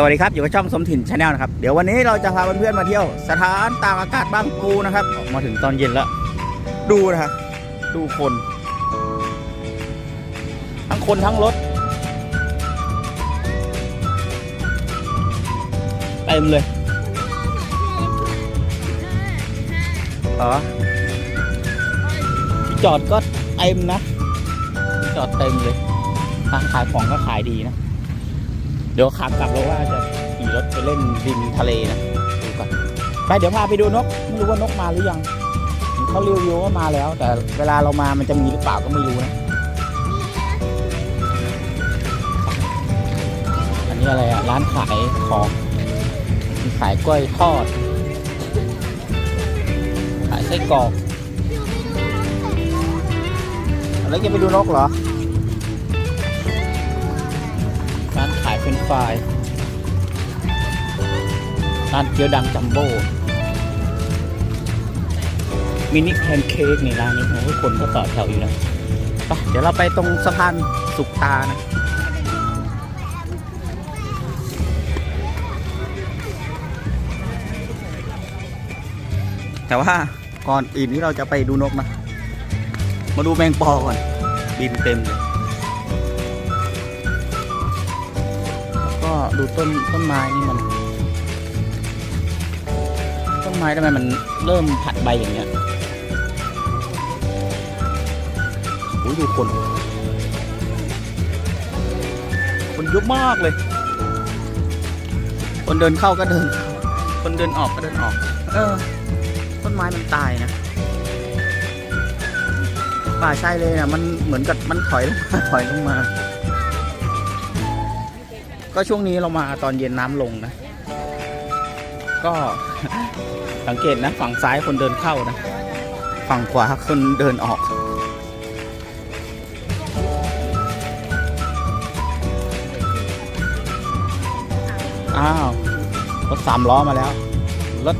สวัสดีครับอยู่กับช่องสมถิ่นชาแนลนะครับ เดี๋ยววันนี้เราจะพาเพื่อนๆมาเที่ยว สถานตากอากาศบางปูนะครับมาถึงตอนเย็นแล้ว ดูนะครับดูคน ทั้งคนทั้งรถเต็มเลยเหรอที่จอดก็เต็มนะ จอดเต็มเลยขายของก็ขายดีนะ เดี๋ยวขากลับเราว่าจะขี่รถไปเล่นริมทะเลนะดูก่อนไปเดี๋ยวพาไปดูนก ไม่รู้ว่านกมาหรือยังเห็นเขารีวิวว่ามาแล้ว แต่เวลาเรามามันจะมีหรือเปล่าก็ไม่รู้นะอันนี้อะไรอะร้านขายของขายกล้วยทอด ขายไส้กรอกแล้วจะไปดูนกเหรอ ฟรายร้านเกี๊ยวดังจัมโบ้มินิแพนเค้กในร้านนี้โอ้คนก็ต่อแถวอยู่นะไปเดี๋ยวเราไปตรงสะพานสุกตานะแต่ว่าก่อนอื่นที่เราจะไปดูนกนะ มาดูแมงปอก่อน บินเต็มเลย ดูต้นต้นไม้นี่มัน ต้นไม้ทำไมมันเริ่มผัดใบอย่างเงี้ยโอ้ยดูคน คนเยอะมากเลย คนเดินเข้าก็เดิน คนเดินออกก็เดินออก เออ ต้นไม้มันตายนะป่าใช่เลยนะมันเหมือนกับมันถอยลงมาถอยลงมา ก็ช่วงนี้เรามาตอนเย็นน้ำลงนะ ก็สังเกตนะ ฝั่งซ้ายคนเดินเข้านะ ฝั่งขวาคนเดินออก อ้าวรถสามล้อมาแล้ว รถ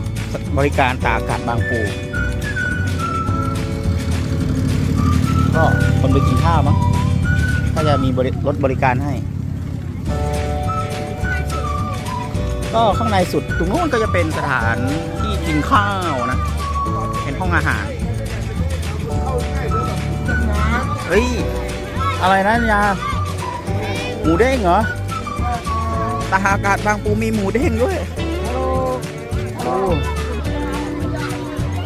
บริการตากอากาศบางปู ก็คนไปกินข้าวมั้งก็จะมีรถบริการให้ ก็ข้างในสุดตรงนู้นก็จะเป็นสถานที่กินข้าวนะ เป็นห้องอาหารเฮ้ย อะไรนะยาหมูเด้งเหรอตาอากาศบางปูมีหมูเด้งด้วยโอ้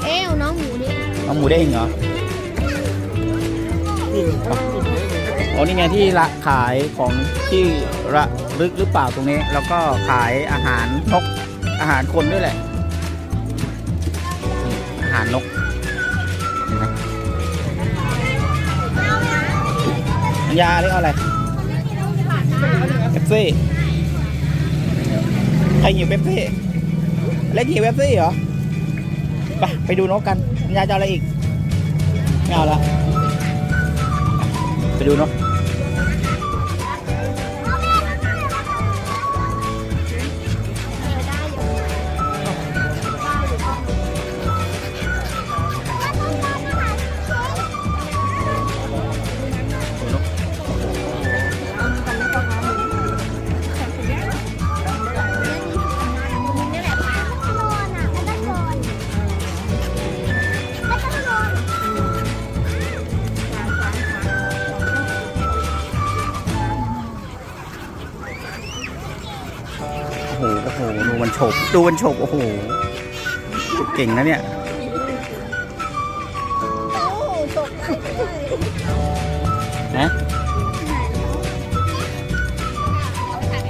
เอ้วน้องหมูนี่เอาหมูเด้งเหรอ โอ้นี่ไงที่ละขายของที่ระลึกหรือเปล่าตรงนี้ แล้วก็ขายอาหารนกอาหารคนด้วยแหละ อาหารนกเห็นไหมอัญญาเรียกเอาอะไรเอฟซี่ใครหิวเป๊ปซี่เล่นหิวเป๊ปซี่เหรอ ไปไปดูนกกันอัญญาจะอาอะไรอีกไม่เอาละ Tele 1. ดูมันโฉบโอ้โห เก่งนะเนี่ยโอ้ตกใจเลยนะ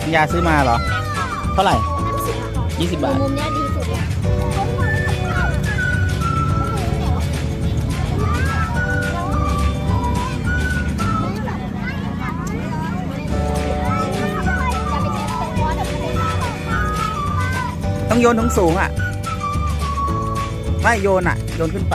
อัญญาซื้อมาเหรอ เท่าไหร่ 20 บาท มุมเนี้ยดี ต้องโยนทั้งสูงอะ ไม่โยนอะ โยนขึ้นไป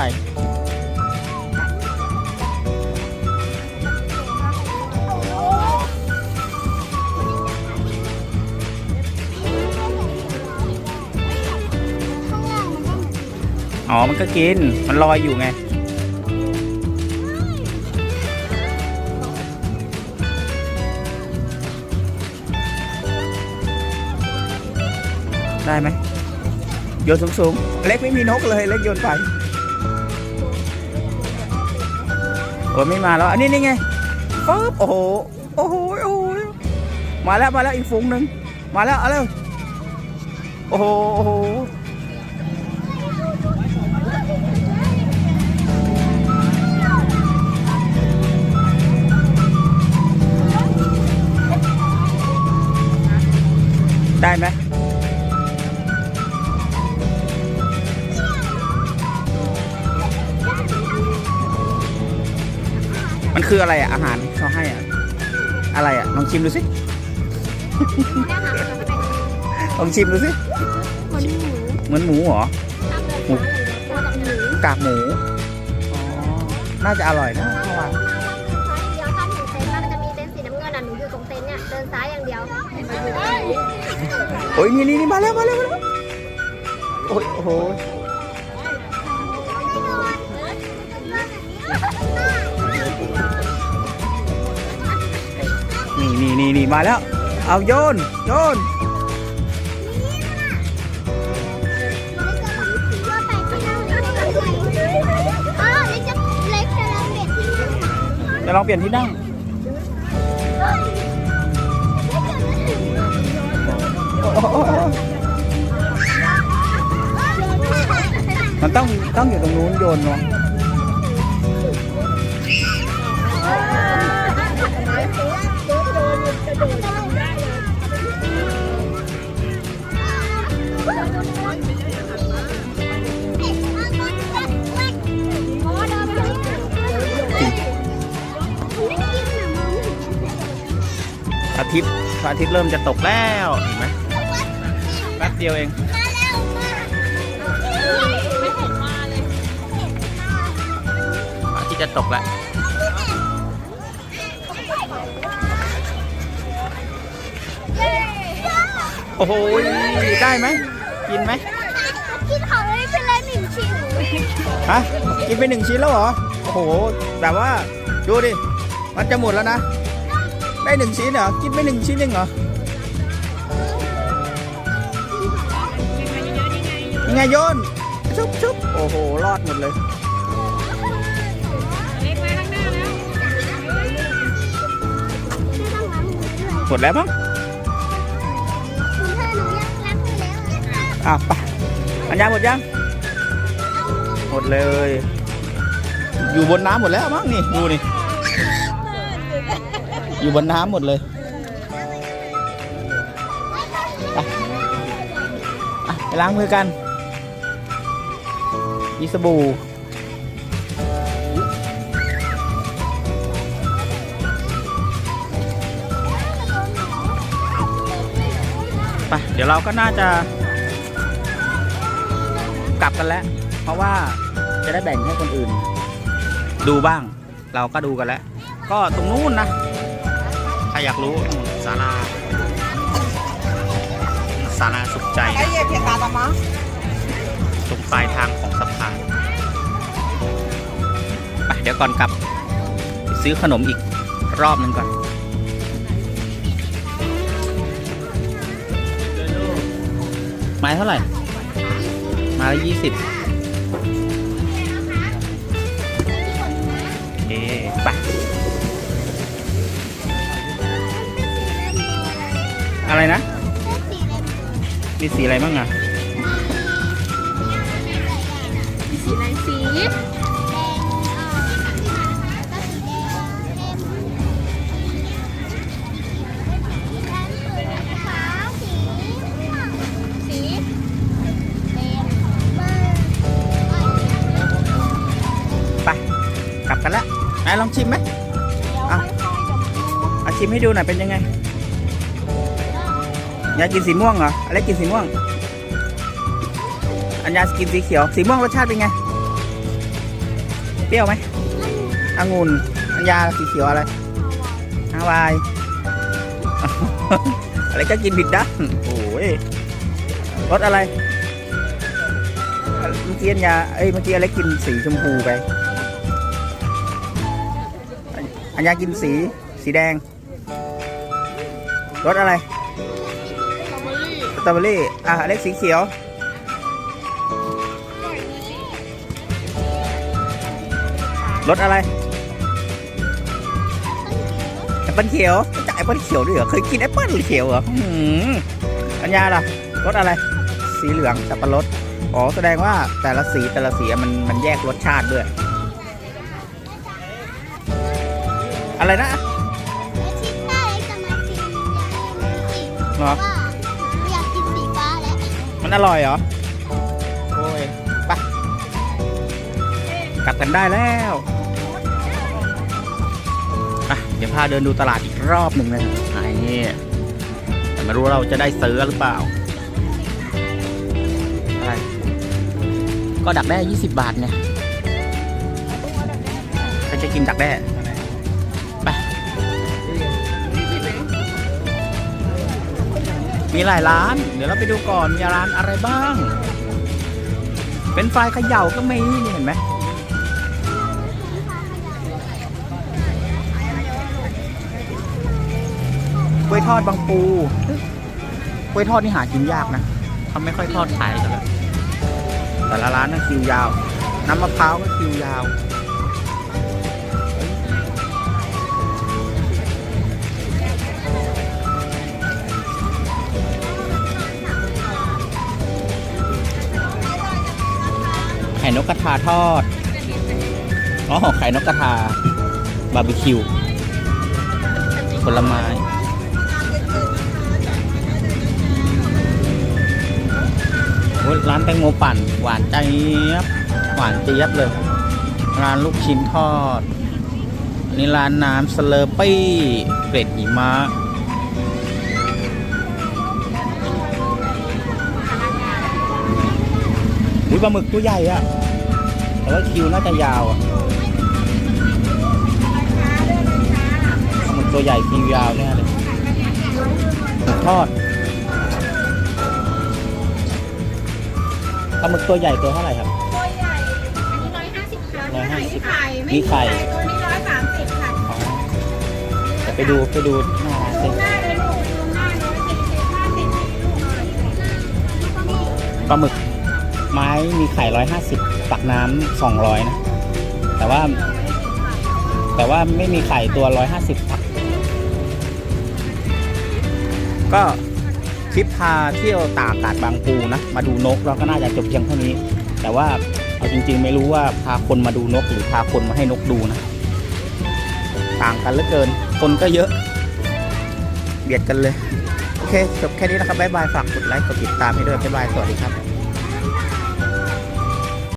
อ๋อ มันก็กิน มันลอยอยู่ไงได้ไหม โยนสูงๆ เล็กไม่มีนกเลยเล็กโยนไป โอ้ไม่มาแล้ว อันนี้นี่ไงป๊บโอ้โห โอ้โห โอ้โห มาแล้ว มาแล้วอีกฝูงหนึ่ง มาแล้ว เอาเร็วโอ้โห โอ้โห คืออะไรอะอาหารที่เขาให้อะอะไรอะลองชิมดูสิลองชิมดูสิเหมือนหมูเหมือนหมูเหรอหมูตัวกับหมูกากหมูอ๋อน่าจะอร่อยนะเพราะว่าซ้ายอย่างเดียวถ้าถึงเต็นท์แล้วมันจะมีเต็นท์สีน้ำเงินอะหนูอยู่ตรงเต็นท์เนี่ยเดินซ้ายอย่างเดียวโอ้ยนี่นี่นี่มาแล้วมาแล้วมาแล้วโอ้ยโอ้โห นี่นี่นี่มาแล้ว เอาโยน โยนเล็กจะเล็กจะลองเบ็ดที่นี่จะลองเปลี่ยนที่นั่งมันต้องต้องอยู่ตรงนู้นโยนเนาะ อาทิตย์พระอาทิตย์เริ่มจะตกแล้วเห็นไหมแป๊บเดียวเองพระอาทิตย์จะตกแล้วโอ้โหได้ไหมกินไหมกินของเลยเป็นเลยหนึ่งชิ้นฮะกินไปหนึ่งชิ้นแล้วเหรอโอ้โหแบบว่าดูดิมันจะหมดแล้วนะ ได้หนึ่งชิ้นเหรอ กินไปหนึ่งชิ้นเองเหรอ ยังไงโยน ชุบชุบโอ้โห รอดหมดเลยหมดแล้วมั้งคุณเธอหนูยังรักอยู่แล้วอะไปอันยาหมดยัง หมดเลย อยู่บนน้ำหมดแล้วมั้งนี่ ดูนี่ อยู่บนน้ำหมดเลยไปไปล้างมือกัน มีสบู่ไปเดี๋ยวเราก็น่าจะกลับกันแล้ว เพราะว่าจะได้แบ่งให้คนอื่น ดูบ้าง เราก็ดูกันแล้ว ก็ตรงนู้นนะ รอยากรู้นู่นศาลาศาลาสุขใจนะ Kaya piyakata ma? ตรงปลายทางของสะพานไปเดี๋ยวก่อนกลับไปซื้อขนมอีกรอบหนึ่งก่อน ไม้เท่าไหร่ ไมาละยี่สิบ อะไรนะ มีสีอะไรบ้างอะสีอะไรสีแดงขาวสีสีแดงเบอร์ไปกลับกันแล้วไหนลองชิมไหมอะอาชิมให้ดูหน่อยเป็นยังไง ยายกินสีม่วงเหรออะไรกินสีม่วง อัญญากินสีเขียว สีม่วงรสชาติเป็นไง เปรี้ยวไหมองุ่น อัญญาสีเขียวอะไรฮาวาย อะไรก็กินผิดด้านโอ้ยรสอะไร เมื่อกี้อัญญาเอ้ย เมื่อกี้อะไรกินสีชมพูไป อัญญากินสี สีแดง รสอะไร ตรอเบตรอเบอรี่ อะอเล็กสีเขียว รสอะไรแอปเปิลเขียวรู้จักแอปเปิลเขียวด้วยเหรอ เคยกินแอปเปิลเขียวเหรออืมปัญญาล่ะรสอะไร สีเหลืองสับปะรด อ๋อ แสดงว่าแต่ละสีแต่ละสีมันมันแยกรสชาติด้วย อะไรนะอาทิตย์หน้าเล็กจะมากินอีกเหรอ ว่า มันอร่อยเหรอ โอ้ยไปกลับกันได้แล้วอะเดี๋ยวพาเดินดูตลาดอีกรอบหนึ่งนะไอ้นี่แต่ไม่รู้เราจะได้ซื้อหรือเปล่า อะไร ก็ดักแด้ยี่สิบบาทไงใครจะกินดักแด้ มีหลายร้าน เดี๋ยวเราไปดูก่อนมีร้านอะไรบ้าง เป็นไฟเขย่าก็มีนี่เห็นไหมกล้วยทอดบางปูกล้วยทอดนี่หากินยากนะเขาไม่ค่อยทอดขายกันแล้วแต่ละร้านน่ะคิวยาว น้ำมะพร้าวก็คิวยาว ข่นกกระทาทอด อ๋อ ไข่นกกระทา บาร์บีคิว ผลไม้ ร้านแตงโมปั่น หวานใจเยบหวานเจี๊ยบเลย ร้านลูกชิ้นทอดอันนี้ร้านน้ำสเลอร์ปี้เกร็ดหิมะ อุ้ยปลาหมึกตัวใหญ่อะแต่ว่าคิวน่าจะยาวอะปลาหมึกตัวใหญ่คิวยาวแน่เลยหมึกทอดปลาหมึกตัวใหญ่ตัวเท่าไหร่ครับ ตัวใหญ่อันนี้ร้อยห้าสิบค่ะร้อยห้าสิบไม่มีมีไข่ไข่ตัวนี้ร้อยสามสิบค่ะอ๋อเดี๋ยวไปดูไปดูหน้าร้านสิดูหน้าเลยลูกดูหน้าร้อยสี่สิบห้าสิบลูกปลาหมึก ไม้มีไข่ร้อยห้าสิบปักน้ำสองร้อยนะ แต่ว่า แต่ว่าไม่มีไข่ตัวร้อยห้าสิบก็คลิปพาเที่ยวตากอากาศบางปูนะ มาดูนกเราก็น่าจะจบเพียงเท่านี้ แต่ว่าเอาจริงๆ ไม่รู้ว่าพาคนมาดูนกหรือพาคนมาให้นกดูนะ ต่างกันเหลือเกิน คนก็เยอะ เบียดกันเลย โอเค จบแค่นี้นะครับ บ๊ายบาย ฝากกดไลค์ กดติดตามให้ด้วย บ๊ายบาย สวัสดีครับ